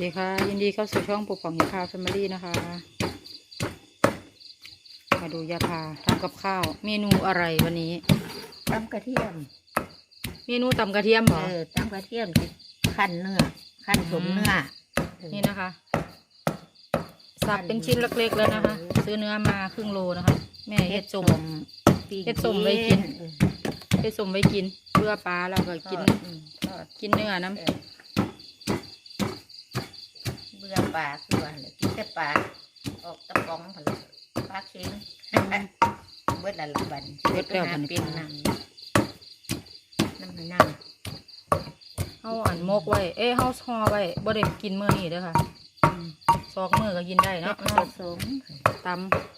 ดีค่ะ ยินดีเข้าสู่ช่องปลูกของยาพาแฟมิลี่นะคะ มาดูยาพาทำกับข้าว เมนูอะไรวันนี้ตำกระเทียม เมนูตำกระเทียมเหรเอออตำกระเทียมที่ขั้นเนื้อขั้นสมเนื้อเออนี่นะคะสับเป็นชิ้นเล็กๆแล้วนะคะ ซื้อเนื้อมาครึ่งโลนะคะ แม่เฮ็ดสมปีเฮ็ดส้มไว้กินเออเฮ็ดสมไว้กินเพื่อปลาแล้วก็กินทอดอืมทอดกินเนื้อน้เออเบื่อ ปลาคือว่าเนี่ยกินแต่ปลาออกตะปองพอเลปลาเค็มเบิดละละบันเบิดแล้วบันเป็นน้ำน้ำนน้เฮาอันมกไว้ เอ้ยเฮาห่อไว้บ่ได้กินเมื้อนี้เด้อค่ะซอกมื้อก็กินได้เนาะผสมต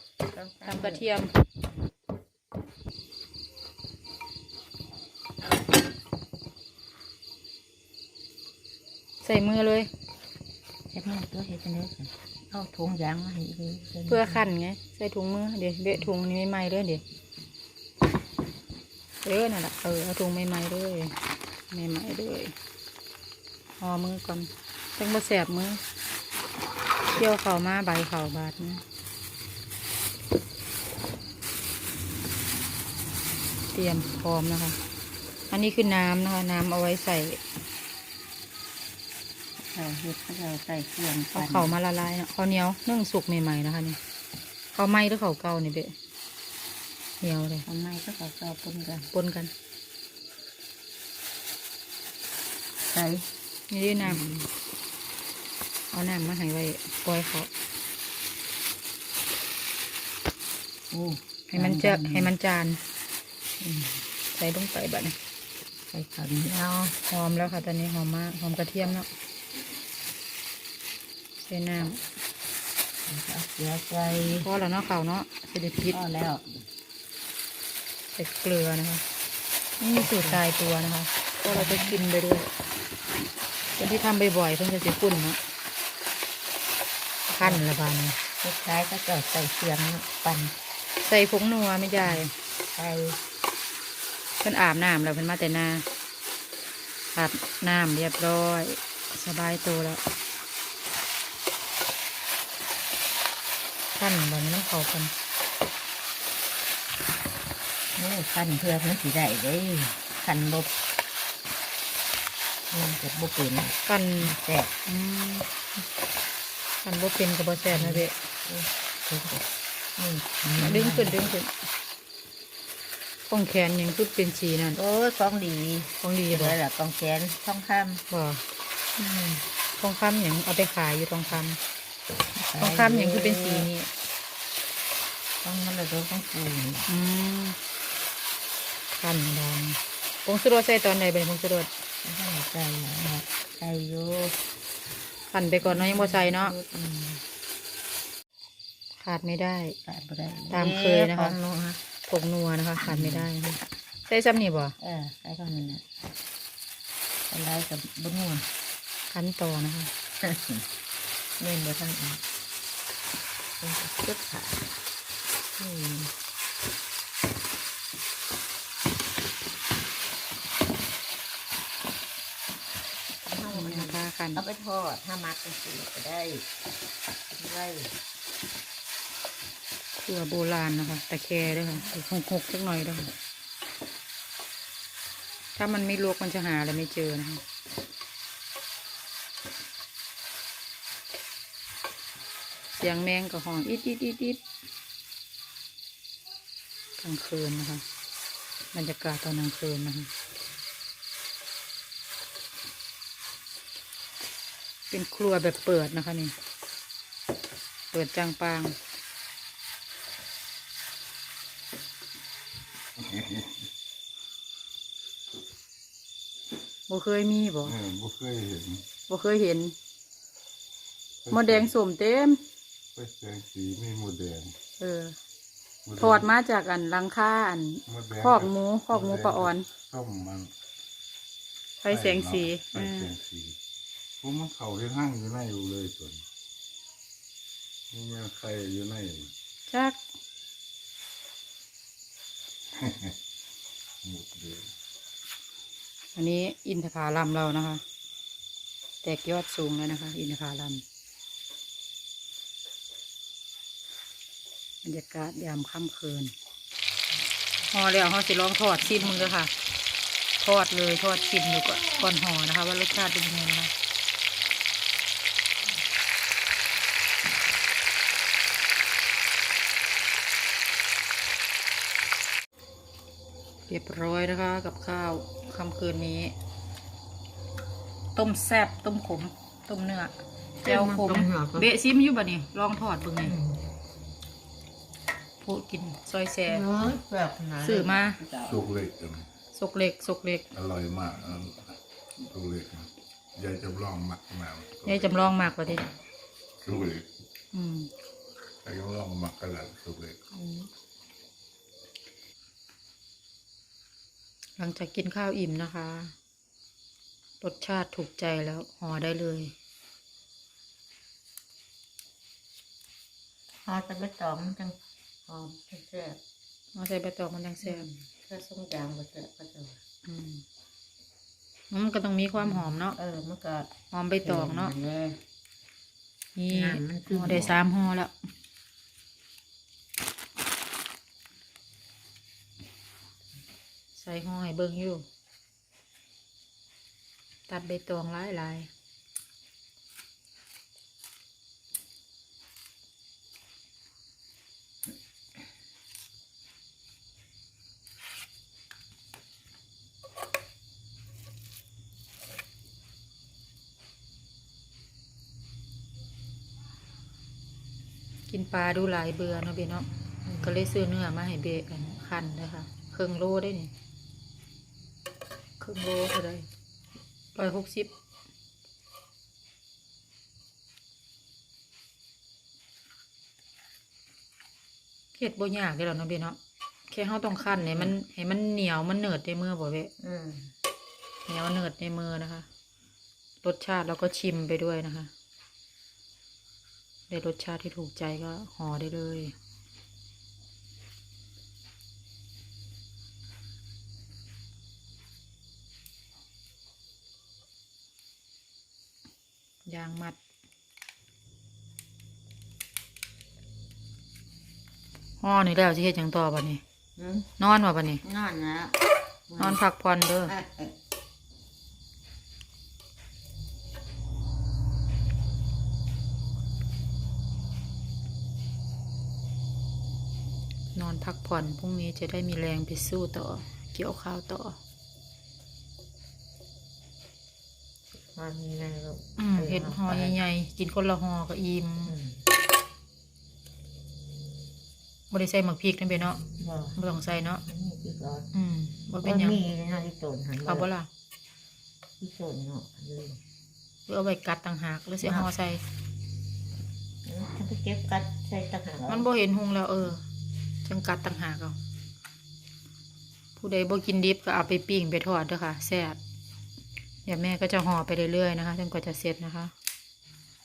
ำทำกระเทียมใส่มือเลย เฮ็ดตัวเฮ็ดจังได๋เอาถุงยางมาให้เพื่อขั้นไงใส่ถุงมือเดี๋ยวเบะถุงนี้ไม่ไหม้เลยเดี๋ยวเออนั่นแหละเออเอาถุงไม่ไหม้เลยไม่ไหม้เลยห่อมือก่อนต้องมาแสบมือเที่ยวเข่ามาใบเข่าบาดนะเตรียมพร้อมนะคะ อันนี้คือน้ำนะคะ น้ำเอาไว้ใส่ เราเฮ็ดเราใส่เครื่องเอาเข่ามาละลายเนาะข้าวเหนียวนึ่งสุกใหม่ๆนะคะนี่ข้าวไหม้หรือข้าวเก่านี่เบะเหนียวเลยทำไมก็ขอสอบปนกันปนกัน ใส่นี่ด้วยน้ำเอาน้ำมาให้ไว้ปล่อยเขาโอ้ให้มันเจะให้มันจานอืมใส่ลงไปบัดนี้ใส่ข้าวเหนียวหอมแล้วค่ะตอนนี้หอมมากหอมกระเทียมเนาะใส่น้เอาเกลือใส่ำพอแล้วเนาะเขาวเนาะใส่เด็ดพิษพอแล้วใส่เกลือนะคะนี่มีสูตรตายตัวนะคะก็เราจะกินไปด้วยคนที่ทำบ่อยๆเพิ่งจะสิคุ้นเนาะขั้นละบาดนสุดท้ายก็จะใส่เครื่องปั่นใส่ผงนัวไม่ใช่ใส่เพิ่นอาบน้ำแล้วเพิ่นมาแต่หน้าอาบน้ำเรียบร้อย สบายตัวแล้ว ขั้นบนน้ำเขากันนี่ขั้นเพื่อมันสีได้เด้ขั้นบกมันจะบกเป็นกันแซ่บอืมกันบ่เป็นกับบแซ่บนะเบะนี่ดึงขึ้นดึงขึ้นป้องแขนยังคือเป็นสีนั่นโอ้ยของดีของดีเหลืบ่อละกองแขนทองคบ่ำอืมทองคำหยังเอาไปขายอยู่ทองคำ ทองคำหยังคือเป็นสีนี้ต้องมันเลยต้องปูนี่อืมขั้นดำผงสุรสใส่ตอนไหนเป็นผงสุรสไม่ได้ใจนะใจอยู่ขั้นไปก่อนเนาะยังบ่ใส่เนาะอืมขาดไม่ได้ขาดบ่ได้ ตามเคยนะคะของนัวผงนัวนะคะ ขาดไม่ได้นะคะใส่ซ้ำนี่บ่เออใส่ตรงนี้นะอะไรกับบุญนวลขั้นต่อนะคะ เล่นบ่ทั้งอีกเป็นชุดขาอืมนี่นะคะขั้นเอาไปทอดถ้ามัดเป็นสีก็ได้ไว้เพื่อโบราณนะคะตะแคร์ด้วยค่ะหกหกสักหน่อยด้วยถ้ามันไม่ลวกมันจะหาอะไรไม่เจอนะคะ สียงแมงกับห้องอิดอิดอิดอิดกลางคืนนะคะบรรยากาศตอนกลางคืนนะคะเป็นครัวแบบเปิดนะคะนี่ เปิดจางปาง บ่เคยมีบ่เออบ่เคยเห็น บ่เคยเห็นหมดแดงสมเต็ม ไปแสงสีไม่หมดแดงเออหดแงถอดมาจากอันหลังค่าอันหมดแดงคอกหมูคอกหมูปลาอ่อน ส้มมันไฟแสงสีไฟแสงสีผมมันเข้าที่ห้างอยู่ในอยู่เลยส่วนนี่มันใครอยู่ในจักหมดแดงอันนี้อินทผลัมเรานะคะ แตกยอดสูงแล้วนะคะ อินทผลัม บรรยากาศยามค่ำคืนห่อแล้วห่อสิลองทอดชิมมึงเลยค่ะ ทอดเลยทอดชิมดูก่อนก่อนห่อนะคะ ว่ารสชาติเป็นยังไงนะคะเรียบร้อยนะคะกับข้าวค่ำคืนนี้ ต้มแซบต้มขม ต้มเนื้อแจ่วขมเบะซิมอยู่บ่นี่ลองทอดเบิ่งนี่ พูดกินซอยแซ่เนื้อแบบไหนซื้อมาสุกเล็กจังสกเล็กสกเล็กอร่อยมากอันสุกเล็กนะยายจำลองมักมายายจำลองมากกว่าดิสุกเล็กอืมยายจำลองมักกระดาษสุกเล็กหลังจากกินข้าวอิ่มนะคะ รสชาติถูกใจแล้วห่อได้เลยพอจะไปตอมมันจัง หอมแซ่บเอาใส่ใบตองมันดังๆแซ่บถ้าส้มยางก็แซ่บก็จะว่าอืมมันก็ต้องมีความหอมเนาะเออมันก็หอมใบตองเนาะแน่นี่น้ำมันคือห่อได้สามห่อแล้วใส่ห่อให้เบิ่งอยู่ ตัดใบตองหลายหลาย กินปลาดูหลายเบื่อเนาะเบเนาะก็เลยซื้อเนื้อมาให้เบกันคันนะคะเครื่องโลได้นี่เครื่องโลเท่าไรร้อยหกสิบเฮ็ดบ่ยากเลยหรอกเนาะเบเนาะแค่เฮาต้องคั้นให้มันให้มันเหนียวมันเหนิดในมือบ่เบอืมเหนียวเหนิดในมือนะคะ รสชาติเราก็ชิมไปด้วยนะคะ ได้รสชาติที่ถูกใจก็ห่อได้เลย ยางมัด ห่อนี่แล้วสิเฮ็ดหยังต่อบัดนี้อืมนอนว่าบัดนี้ นอนนะนอนพักผ่อนเด้อ เออเออ นอนพักผ่อนพรุ่งนี้จะได้มีแรงไปสู้ต่อ เกี่ยวข้าวต่อมันมีไงลูกอืมเห็ดห่อใหญ่ๆกินคนละห่อก็อิ่มอืมบ่ได้ใส่หมักพริกนั่นเบเนาะบ่บ่ต้องใส่เนาะอันนี้คือก่อนอืมบ่มัเป็นนหยังมีนะที่ต้นหันเอาบ่ล่ะที่ต้นเนาะเลยหรือเอาไว้กัดต่างหากหรือสิห่อใส่ถ้าไปเก็บกัดใส่ตะหากมันบ่เห็นหุงแล้วเออ จังกัดต่างหากเอาผู้ใดบ่กินดิบก็เอาไปปิ้งไปทอดเด้อค่ะแซ่บเดี๋ยวแม่ก็จะห่อไปเรื่อยๆนะคะจนกว่าจะเสร็จนะคะ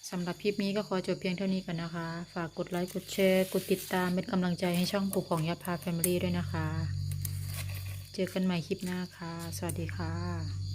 สำหรับคลิปนี้ก็ขอจบเพียงเท่านี้ก่อนนะคะ ฝากกดไลค์ กดแชร์ กดติดตามเป็นกำลังใจให้ช่องปู่ของยาพาแฟมิลี่ด้วยนะคะ เจอกันใหม่คลิปหน้าค่ะ สวัสดีค่ะ